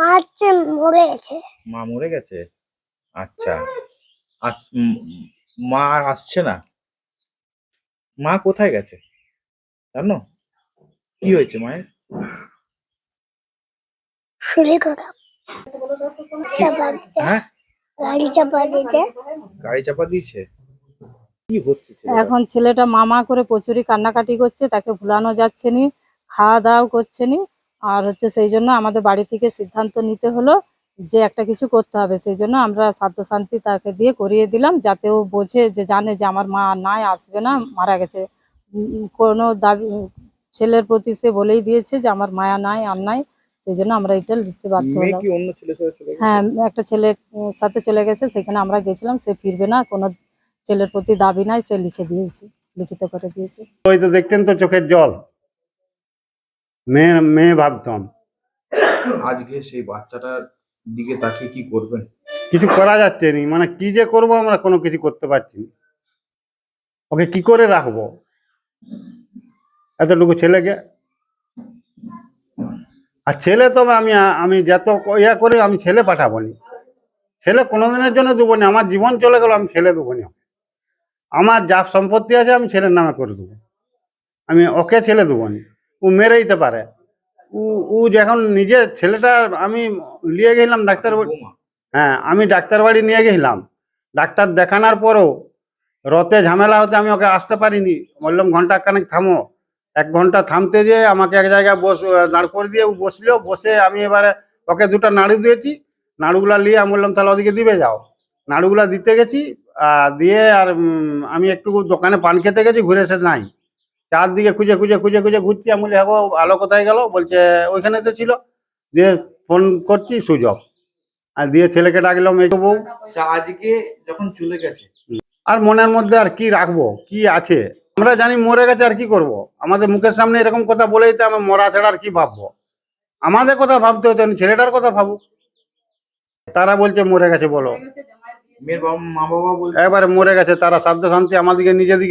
মা হচ্ছে মরে গেছে। মা মরে গেছে? আচ্ছা। আস মা আর আসছে না? মা কোথায় গেছে? জানো? কি হয়েছে মায়ের? শরীর খারাপ। চাপা দিতে। হ্যাঁ? গাড়ি চাপা দিতে। গাড়ি চাপা দিয়েছে? কি হচ্ছে এখন ছেলেটা মামা করে প্রচুরই কান্নাকাটি করছে তাকে ভুলানো যাচ্ছে নি খাওয়া দাওয়াও করছে নি। আর হচ্ছে সেই জন্য আমাদের বাড়ি থেকে সিদ্ধান্ত নিতে হলো যে একটা কিছু করতে হবে। সেই জন্য আমরা সাধ্য শান্তি তাকে দিয়ে করিয়ে দিলাম যাতে ও বোঝে যে জানে যে আমার মা নাই আসবে না মারা গেছে। কোনো দাবি ছেলের প্রতি সে বলেই দিয়েছে যে আমার মায়া নাই আর নাই। সেই জন্য আমরা এটা লিখতে বাধ্য হলাম? হ্যাঁ একটা ছেলে সাথে চলে গেছে সেখানে আমরা গেছিলাম সে ফিরবে না কোনো ছেলের প্রতি দাবি নাই সে লিখে দিয়েছে লিখিত করে দিয়েছে। তো দেখতেন তো চোখের জল। মেয়ে মেয়ে ভাবতাম। আজকে সেই বাচ্চাটার দিকে তাকিয়ে কি করবেন? কিছু করা যাচ্ছে নি। মানে কি যে করব আমরা কোনো কিছু করতে পারছি না। ওকে কি করে রাখব? এতটুকু ছেলেকে? আর ছেলে তো আমি আমি যত ইয়া করে আমি ছেলে পাঠাবো নি। ছেলে কোনোদিনের জন্য দেবো না। আমার জীবন চলে গেল আমি ছেলে দেবো না আমার যা সম্পত্তি আছে আমি ছেলের নামে করে দেবো। আমি ওকে ছেলে দেবো না। ও মেরে দিতে পারে। ও ও যখন নিজে ছেলেটা আমি নিয়ে গেলাম ডাক্তার বাড়ি- হ্যাঁ আমি ডাক্তার বাড়ি নিয়ে গেছিলাম ডাক্তার দেখানোর পরেও রতে ঝামেলা হতে আমি ওকে আসতে পারিনি। বললাম ঘণ্টা খানেক থামো। এক ঘণ্টা থামতে যে আমাকে এক জায়গায় বস দাঁড় করে দিয়ে ও বসল। বসে আমি এবারে ওকে দুটো নাড়ু দিয়েছি। নাড়ুগুলা নিয়ে আমি বললাম তাহলে ওদিকে দিবে যাও। নাড়ুগুলা দিতে গেছি। দিয়ে আর আমি একটু দোকানে পান খেতে গেছি ঘুরে এসে নাই। চারদিকে খুঁজে খুঁজে খুঁজে খুঁজে ঘুরছি। আমি বলি হ্যাঁ আলো কোথায় গেল? বলছে ওইখানে তো ছিল। দিয়ে ফোন করছি সুযোগ আর দিয়ে ছেলেকে ডাকলাম এই বউ। আজকে যখন চলে গেছে? আর মনের মধ্যে আর কি রাখব? কি আছে? আমরা জানি মরে গেছে আর কি করব। আমাদের মুখের সামনে এরকম কথা বলেই তো আমি মরা ছাড়া আর কি ভাববো? আমাদের কথা ভাবতে হতো ছেলেটার কথা ভাবুক। তারা বলছে মরে গেছে বলো। মেয়ের বাবা মা বাবা বলছে? একবারে মরে গেছে তারা সাধ্য শান্তি আমাদেরকে নিজেদিকে